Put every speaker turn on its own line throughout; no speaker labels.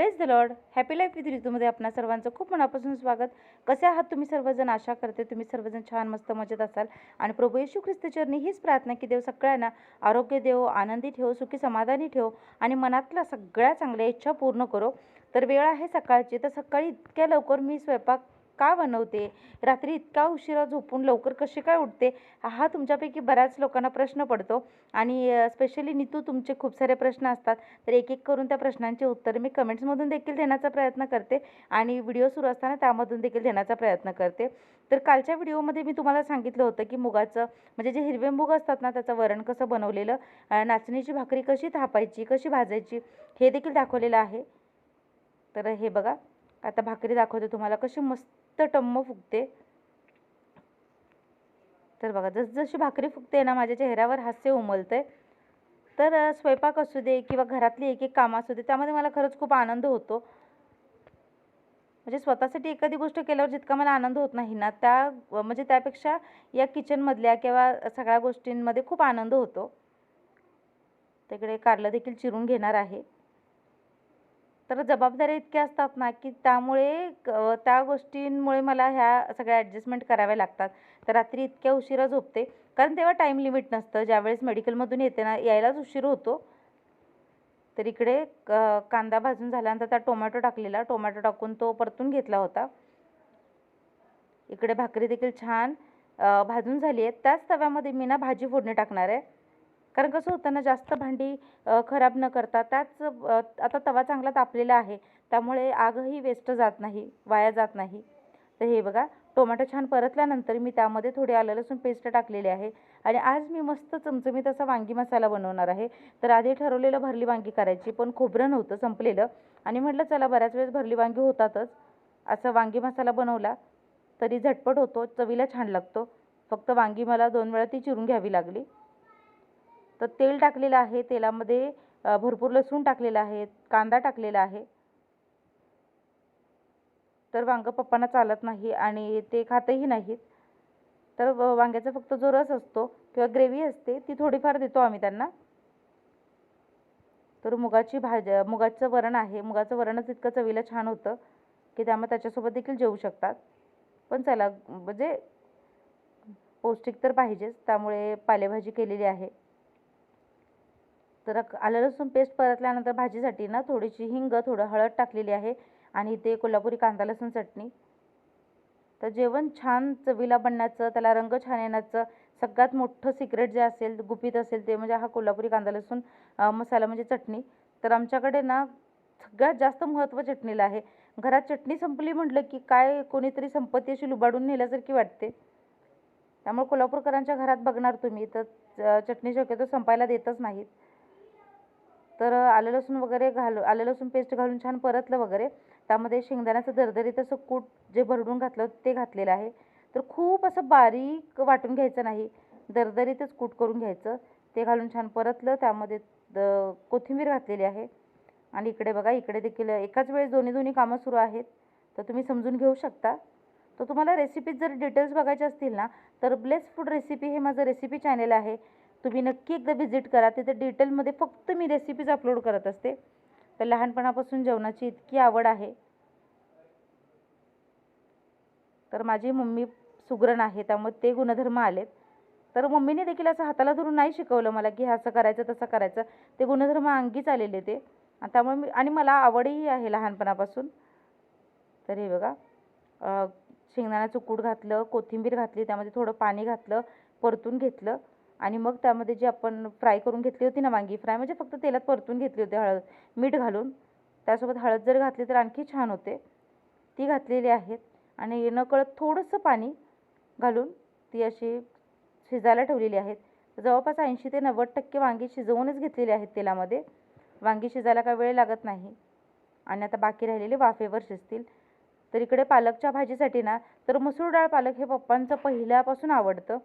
Press the lord happy life with ऋतूमध्ये आपणा सर्वांचं खूप मनापासून स्वागत. कसे आहात तुम्ही सर्वजण? आशा करते तुम्ही सर्वजण छान मस्त मजेत असाल. आणि प्रभू येशू ख्रिस्त चरणी हीच प्रार्थना की देव सगळ्यांना आरोग्य देव आनंदी ठेव सुखी समाधानी ठेव आणि मनातल्या सगळ्या चांगल्या इच्छा पूर्ण करो. तर वेळ आहे सकाळची. तर सकाळी इतक्या लवकर मी स्वयंपाक का बनवते? रात्री इतका उशिरा झोपून लवकर कशी काय उठते? हा तुमच्यापैकी बऱ्याच लोकांना प्रश्न पडतो. आणि स्पेशली नीतू तुमचे खूप सारे प्रश्न असतात. तर एक एक करून त्या प्रश्नांचे उत्तर मी कमेंट्समधून देखील देण्याचा प्रयत्न करते. आणि व्हिडिओ सुरू असताना त्यामधून देखील देण्याचा प्रयत्न करते. तर कालच्या व्हिडिओमध्ये मी तुम्हाला सांगितलं होतं की मुगाचं म्हणजे जे हिरवे मुग असतात ना त्याचं वरण कसं बनवलेलं नाचणीची भाकरी कशी थापायची कशी भाजायची हे देखील दाखवलेलं आहे. तर हे बघा. आता भाकरी दाखवते तुम्हाला कशी मस्त टम्म फुगते. तर बघा जसजशी भाकरी फुगते ना माझ्या चेहऱ्यावर हास्य उमलते तर स्वयंपाक असू दे किंवा घरातली एक एक कामं असू दे त्यामध्ये मला खरंच खूप आनंद होतो. म्हणजे स्वतःसाठी एखादी गोष्ट केल्यावर जितका मला आनंद होत नाही ना त्या म्हणजे त्यापेक्षा या किचनमधल्या किंवा सगळ्या गोष्टींमध्ये खूप आनंद होतो. तिकडे कारलं देखील चिरून घेणार आहे. तर जबाबदाऱ्या इतक्या असतात ना की त्यामुळे क- त्या गोष्टींमुळे मला ह्या सगळ्या ॲडजस्टमेंट कराव्या लागतात. तर रात्री इतक्या उशिरा झोपते. कारण तेव्हा टाईम लिमिट नसतं. ज्यावेळेस मेडिकलमधून येते ना यायलाच उशीर होतो. तर इकडे क- कांदा भाजून झाल्यानंतर त्या टोमॅटो टाकलेला. टोमॅटो टाकून तो परतून घेतला होता. इकडे भाकरी देखील छान भाजून झाली आहे त्याच तव्यामध्ये मी ना भाजी फोडणी टाकणार आहे. कारण कसं होतं ना जास्त भांडी खराब न करता त्याच आता तवा चांगला तापलेला आहे. त्यामुळे आगही वेस्ट जात नाही वाया जात नाही. तर हे बघा टोमॅटो छान परतल्यानंतर मी त्यामध्ये थोडी आलं लसूण पेस्ट टाकलेली आहे. आणि आज मी मस्त चमचमीत असा वांगी मसाला बनवणार आहे. तर आधी ठरवलेलं भरली वांगी करायची पण खोबरं नव्हतं संपलेलं. आणि म्हटलं चला बऱ्याच वेळेस भरली वांगी होतातच. असं वांगी मसाला बनवला तरी झटपट होतो चवीला छान लागतो. फक्त वांगी मला दोन वेळा ती चिरून घ्यावी लागली. तर तेल टाकलेलं आहे तेलामध्ये भरपूर लसूण टाकलेलं आहे कांदा टाकलेला आहे. तर वांगं पप्पांना चालत नाही आणि ते खातही नाहीत. तर व- वांग्याचा फक्त जो रस असतो किंवा ग्रेव्ही असते ती थोडीफार देतो आम्ही त्यांना. तर मुगाची भाज्या मुगाचं वरण आहे. मुगाचं वरणच इतकं चवीला छान होतं की त्यामुळे त्याच्यासोबत देखील जेवू शकतात. पण चला म्हणजे पौष्टिक तर पाहिजेच त्यामुळे पालेभाजी केलेली आहे. तर आलं लसूण पेस्ट परतल्यानंतर भाजीसाठी ना थोडीशी हिंग थोडं हळद टाकलेली आहे आणि इथे कोल्हापुरी कांदा लसूण चटणी. तर जेवण छान चवीला बनण्याचं त्याला रंग छान येण्याचं सगळ्यात मोठं सिक्रेट जे असेल गुपित असेल ते म्हणजे हा कोल्हापुरी कांदा लसूण मसाला म्हणजे चटणी. तर आमच्याकडे ना सगळ्यात जास्त महत्त्व चटणीला आहे. घरात चटणी संपली म्हटलं की काय कोणीतरी संपत्ती अशी लुबाडून नेल्यासारखी वाटते. त्यामुळे कोल्हापूरकरांच्या घरात बघणार तुम्ही तर च- चटणी शक्यतो संपायला देतच नाहीत. तर आलं लसूण वगैरे घालू आलं लसूण पेस्ट घालून छान परतलं वगैरे. त्यामध्ये शेंगदाण्याचं दरदरीत असं कूट जे भरडून घातलं ते घातलेलं आहे. तर खूप असं बारीक वाटून घ्यायचं नाही. दरदरीतच कूट करून घ्यायचं. ते घालून छान परतलं. त्यामध्ये द- कोथिंबीर घातलेली आहे. आणि इकडे बघा इकडे देखील एकाच वेळेस दोन्ही दोन्ही कामं सुरू आहेत. तर तुम्ही समजून घेऊ शकता. तर तुम्हाला रेसिपीज जर डिटेल्स बघायचे असतील ना तर ब्लेस फूड रेसिपी हे माझं रेसिपी चॅनेल आहे. तुम्ही नक्की एकदा व्हिजिट करा. तिथे डिटेलमध्ये फक्त मी रेसिपीज अपलोड करत असते. तर लहानपणापासून जेवणाची इतकी आवड आहे. तर माझी मम्मी सुगरण आहे त्यामुळे ते गुणधर्म आलेत. तर मम्मीने देखील असं हाताला धरून नाही शिकवलं मला की हे असं करायचं तसं करायचं. ते गुणधर्म अंगीच आलेले ते. त्यामुळे मी आणि मला आवडही आहे लहानपणापासून. तर हे बघा. शेंगदाण्याचं कूट घातलं कोथिंबीर घातली त्यामध्ये थोडं पाणी घातलं परतून घेतलं. आणि मग त्यामध्ये जी आपण फ्राय करून घेतली होती ना वांगी फ्राय म्हणजे फक्त तेलात परतून घेतली होती हळद मीठ घालून. त्यासोबत हळद जर घातली तर आणखी छान होते. ती घातलेली आहेत आणि नकळत थोडंसं पाणी घालून ती अशी शिजायला ठेवलेली आहेत. जवळपास ऐंशी ते नव्वद टक्के वांगी शिजवूनच घेतलेली आहेत तेलामध्ये. वांगी शिजायला काय वेळ लागत नाही आणि आता बाकी राहिलेले वाफेवर शिजतील. तर इकडे पालकच्या भाजीसाठी ना तर मसूर डाळ पालक हे पप्पांचं पहिल्यापासून आवडतं.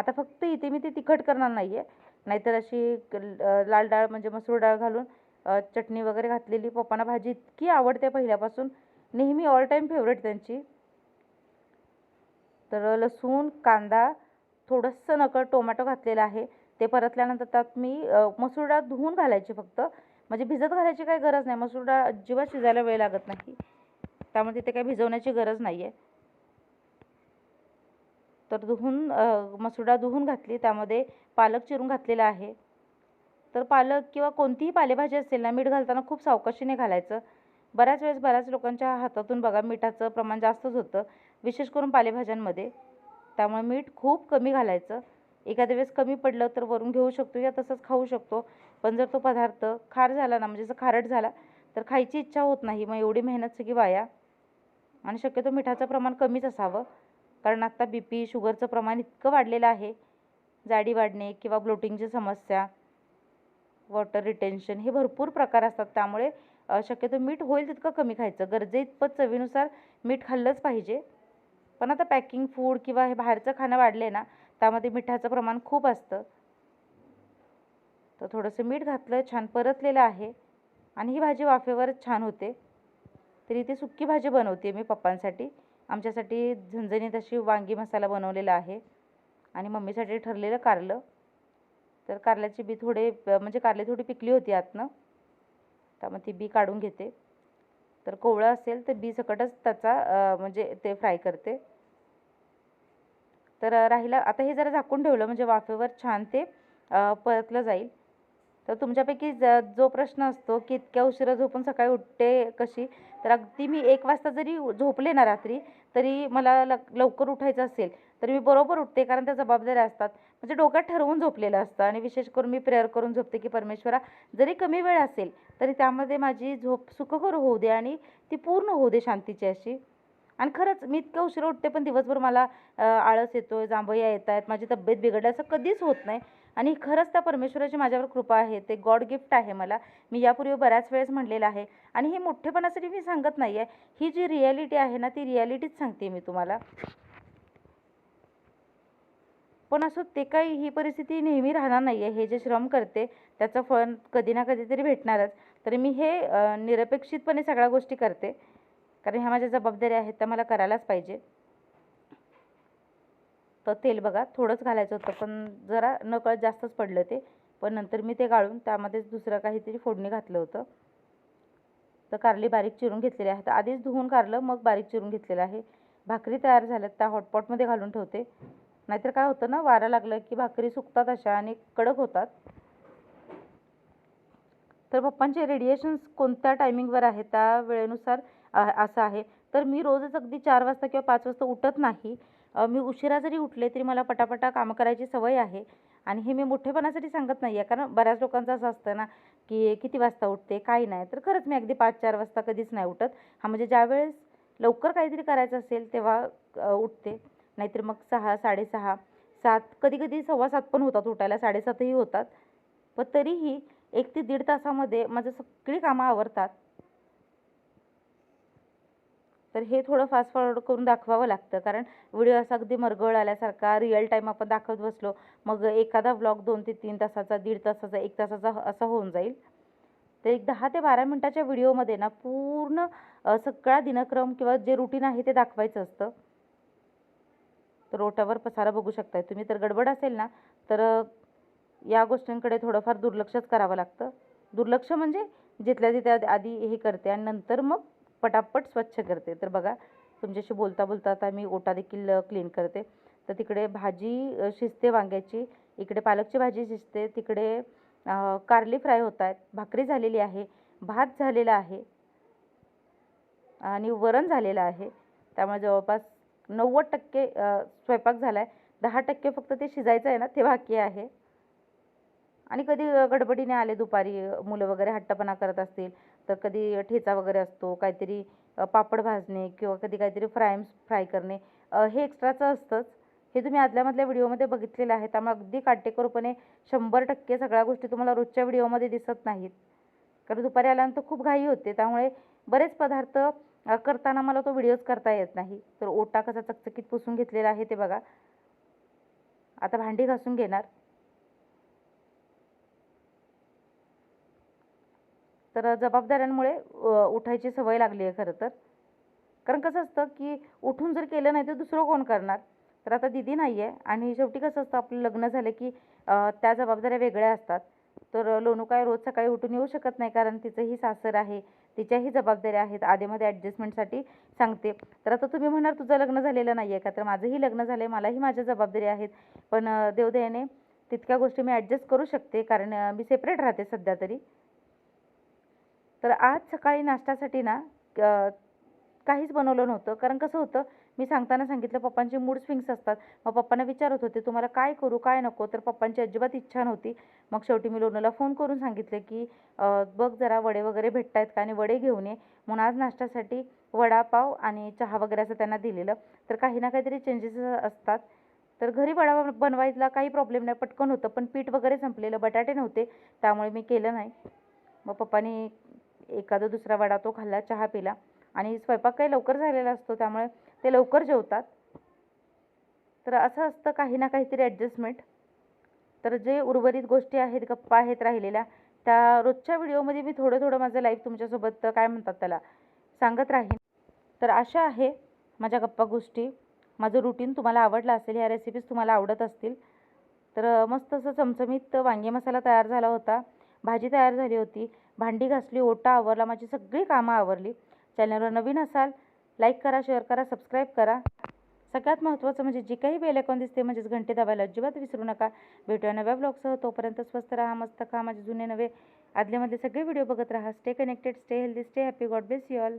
आता फक्त इथे मी ते तिखट करणार नाही आहे नाहीतर अशी क- लाल डाळ म्हणजे मसूर डाळ घालून चटणी वगैरे घातलेली. पप्पांना भाजी इतकी आवडते पहिल्यापासून. नेहमी ऑल टाईम फेवरेट त्यांची. तर लसूण कांदा थोडंसं नकळ टोमॅटो घातलेलं आहे. ते परतल्यानंतर त्यात मी मसूर डाळ धुवून घालायची फक्त. म्हणजे भिजत घालायची काही गरज नाही. मसूर डाळ अजिबात शिजायला वेळ लागत नाही. त्यामुळे तिथे काही भिजवण्याची गरज नाही आहे तर धुवून मसूर धुवून घातली. त्यामध्ये पालक चिरून घातलेला आहे. तर पालक किंवा कोणतीही पालेभाजी असेल ना मीठ घालताना खूप सावकाशीने घालायचं. बऱ्याच वेळेस बऱ्याच लोकांच्या हातातून बघा मिठाचं प्रमाण जास्तच होतं विशेष करून पालेभाज्यांमध्ये. त्यामुळे मीठ खूप कमी घालायचं. एखाद्या वेळेस कमी पडलं तर वरून घेऊ शकतो या तसंच खाऊ शकतो. पण जर तो पदार्थ खार झाला ना म्हणजे जसं खारट झाला तर खायची इच्छा होत नाही. मग एवढी मेहनत सगळी वाया. आणि शक्यतो मिठाचं प्रमाण कमीच असावं. कारण आत्ता बी पी शुगरचं प्रमाण इतकं वाढलेलं आहे. जाडी वाढणे किंवा ब्लोटिंगची समस्या वॉटर रिटेन्शन हे भरपूर प्रकार असतात. त्यामुळे शक्यतो मीठ होईल तितकं कमी खायचं. गरजे इतपत चवीनुसार मीठ खाल्लंच पाहिजे. पण आता पॅकिंग फूड किंवा हे बाहेरचं खाणं वाढलं आहे ना त्यामध्ये मिठाचं प्रमाण खूप असतं. तर थोडंसं मीठ घातलं छान परतलेलं आहे. आणि ही भाजी वाफेवरच छान होते. तरी ती सुक्की भाजी बनवते मी पप्पांसाठी. आमच्यासाठी झणझणीत अशी वांगी मसाला बनवलेला आहे. आणि मम्मीसाठी ठरलेलं कारलं. तर कारल्याची बी थोडे म्हणजे कारले थोडी पिकली होती आतनं. त्यामुळे ती बी काढून घेते. तर कोवळं असेल तर बी सकटच त्याचा म्हणजे ते फ्राय करते. तर राहिला आता हे जरा झाकून ठेवलं म्हणजे वाफेवर छान ते परतलं जाईल. तर तुमच्यापैकी ज जो प्रश्न असतो की इतक्या उशिरा झोपून सकाळी उठते कशी तर अगदी मी एक वाजता जरी झोपले ना रात्री तरी मला ल लवकर उठायचं असेल तर मी बरोबर उठते कारण त्या जबाबदाऱ्या असतात. म्हणजे डोक्यात ठरवून झोपलेलं असतं आणि विशेष करून मी प्रेयर करून झोपते की परमेश्वरा जरी कमी वेळ असेल तरी त्यामध्ये माझी झोप सुखकर होऊ दे आणि ती पूर्ण होऊ दे शांतीची अशी. आणि खरंच मी इतकं उशीर उठते पण दिवसभर मला आळस येतो जांभया येत आहेत माझी तब्येत बिघडली असं कधीच होत नाही. आणि खरंच त्या परमेश्वराची माझ्यावर कृपा आहे ते गॉड गिफ्ट आहे मला. मी यापूर्वी बऱ्याच वेळेस म्हणलेलं आहे. आणि हे मोठेपणासाठी मी सांगत नाही आहे ही जी रिॲलिटी आहे ना ती रियालिटीच सांगते मी तुम्हाला. पण असं ते काही ही परिस्थिती नेहमी राहणार नाही आहे हे जे श्रम करते त्याचं फळ कधी ना कधीतरी भेटणारच. तरी मी हे निरपेक्षितपणे सगळ्या गोष्टी करते. कारण ह्या माझ्या जबाबदाऱ्या आहेत त्या मला करायलाच पाहिजे. तर तेल बघा थोडंच घालायचं होतं पण जरा नकळत जास्तच पडलं ते. पण नंतर मी ते गाळून त्यामध्येच दुसरं काहीतरी फोडणी घातलं होतं. तर कारली बारीक चिरून घेतलेली आहे. तर आधीच धुवून कारलं मग बारीक चिरून घेतलेलं आहे. भाकरी तयार झाल्यात त्या हॉटपॉटमध्ये घालून ठेवते. नाहीतर काय होतं ना वारा लागलं की भाकरी सुकतात अशा आणि कडक होतात. तर पप्पांचे रेडिएशन्स कोणत्या टायमिंगवर आहे त्या वेळेनुसार असं आहे. तर मी रोजच अगदी चार वाजता किंवा पाच वाजता उठत नाही. मी उशिरा जरी उठले तरी मला पटापटा कामं करायची सवय आहे. आणि हे मी मोठेपणासाठी सांगत नाही आहे कारण बऱ्याच लोकांचं असं असतं ना की किती वाजता उठते काही नाही. तर खरंच मी अगदी पाच चार वाजता कधीच नाही उठत. हा म्हणजे ज्यावेळेस लवकर काहीतरी करायचं असेल तेव्हा उठते. नाहीतर मग सहा साडेसहा सात कधी कधी सव्वा सात पण होतात उठायला. साडेसातही होतात. पण तरीही एक ते दीड तासामध्ये माझं सगळी कामं आवरतात. तर हे थोडं फास्ट फॉरवर्ड करून दाखवावं लागतं. कारण व्हिडिओ असा अगदी मरगळ आल्यासारखा रिअल टाईम आपण दाखवत बसलो मग एखादा ब्लॉग दोन ते तीन तासाचा दीड तासाचा एक तासाचा असा होऊन जाईल. तर एक दहा ते बारा मिनटाच्या व्हिडिओमध्ये ना पूर्ण सगळा दिनक्रम किंवा जे रुटीन आहे ते दाखवायचं असतं. तर ओटावर पसारा बघू शकताय. तुम्ही तर गडबड असेल ना तर या गोष्टींकडे थोडंफार दुर्लक्षच करावं लागतं. दुर्लक्ष म्हणजे जिथल्या तिथे आधी हे करते आणि नंतर मग पटापट स्वच्छ करते. तर बघा तुमच्याशी बोलता बोलता आता मी ओटा देखील क्लीन करते. तर तिकडे भाजी शिजते वांग्याची. इकडे पालकची भाजी शिजते. तिकडे कारली फ्राय होत आहेत भाकरी झालेली आहे. भात झालेला आहे. आणि वरण झालेलं आहे. त्यामुळे जवळपास नव्वद टक्के स्वयंपाक झाला आहे दहा टक्के फक्त ते शिजायचं आहे ना ते बाकी आहे. आणि कधी गडबडीने आले दुपारी मुलं वगैरे हट्टपणा करत असतील. तर कधी ठेचा वगैरे असतो काहीतरी पापड भाजणे किंवा कधी काहीतरी फ्राय फ्राय करणे हे एक्स्ट्राचं असतंच. हे तुम्ही आदल्यामधल्या व्हिडिओमध्ये बघितलेलं आहे. त्यामुळे अगदी काटेकोरपणे शंभर टक्के सगळ्या गोष्टी तुम्हाला रोजच्या व्हिडिओमध्ये दिसत नाहीत. कारण दुपारी आल्यानंतर खूप घाई होते. त्यामुळे बरेच पदार्थ करताना मला तो व्हिडिओज करता येत नाही. तर ओटा कसा चकचकीत पुसून घेतलेला आहे ते बघा. आता भांडी घासून घेणार. तर जबाबदाऱ्यांमुळे उठायची सवय लागली आहे खरं तर. कारण कसं असतं की उठून जर केलं नाही तर दुसरं कोण करणार? तर आता दिदी नाही आहे आणि शेवटी कसं असतं आपलं लग्न झालं की त्या जबाबदाऱ्या वेगळ्या असतात. तर लोणू काय रोज सकाळी उठून येऊ शकत नाही कारण तिचंही सासर आहे तिच्याही जबाबदाऱ्या आहेत. आधेमध्ये ॲडजस्टमेंटसाठी सांगते. तर आता तुम्ही म्हणणार तुझं लग्न झालेलं नाही आहे का? तर माझंही लग्न झालं आहे मलाही माझ्या जबाबदारी आहेत. पण देवदयाने तितक्या गोष्टी मी ॲडजस्ट करू शकते कारण मी सेपरेट राहते सध्या तरी. तर आज सकाळी नाश्त्यासाठी ना काहीच बनवलं नव्हतं. कारण कसं होतं मी सांगताना सांगितलं पप्पांचे मूड स्विंग्स असतात. मग पप्पांना विचारत होते तुम्हाला काय करू काय नको? तर पप्पांची अजिबात इच्छा नव्हती. मग शेवटी मी लोणाला फोन करून सांगितलं की बघ जरा वडे वगैरे भेटत आहेत का आणि वडे घेऊन ये. म्हणून आज नाश्त्यासाठी वडापाव आणि चहा वगैरे असं त्यांना दिलेलं. तर काही ना काहीतरी चेंजेस असतात. तर घरी वडा बनवायला काही प्रॉब्लेम नाही पटकन होतं. पण पीठ वगैरे संपलेलं बटाटे नव्हते. त्यामुळे मी केलं नाही. मग पप्पानी एखादा दुसरा वडा तो खाल्ला चहा पिला आणि स्वयंपाक काही लवकर झालेला असतो त्यामुळे ते लवकर जेवतात. तर असं असतं काही ना काहीतरी ॲडजस्टमेंट तर जे उर्वरित गोष्टी आहेत गप्पा आहेत राहिलेल्या त्या रोजच्या व्हिडिओमध्ये मी थोडं थोडं माझं लाईफ तुमच्यासोबत काय म्हणतात त्याला सांगत राहीन. तर अशा आहे माझ्या गप्पा गोष्टी. माझं रुटीन तुम्हाला आवडलं असेल ह्या रेसिपीज तुम्हाला आवडत असतील तर मस्त असं चमचमीत वांगे मसाला तयार झाला होता भाजी तयार झाली होती भांडी घासली ओटा आवरला माझी सगळी कामं आवरली. चॅनलवर नवीन असाल लाईक करा शेअर करा सबस्क्राईब करा. सगळ्यात महत्त्वाचं म्हणजे जी काही बेल आयकॉन दिसते म्हणजेच घंटे दाबायला अजिबात विसरू नका. भेटूया नव्या ब्लॉगसह तोपर्यंत स्वस्त राहा मस्त खा माझे जुने नवे. आदल्यामधले सगळे व्हिडिओ बघत राहा. Stay connected stay healthy stay happy God bless you all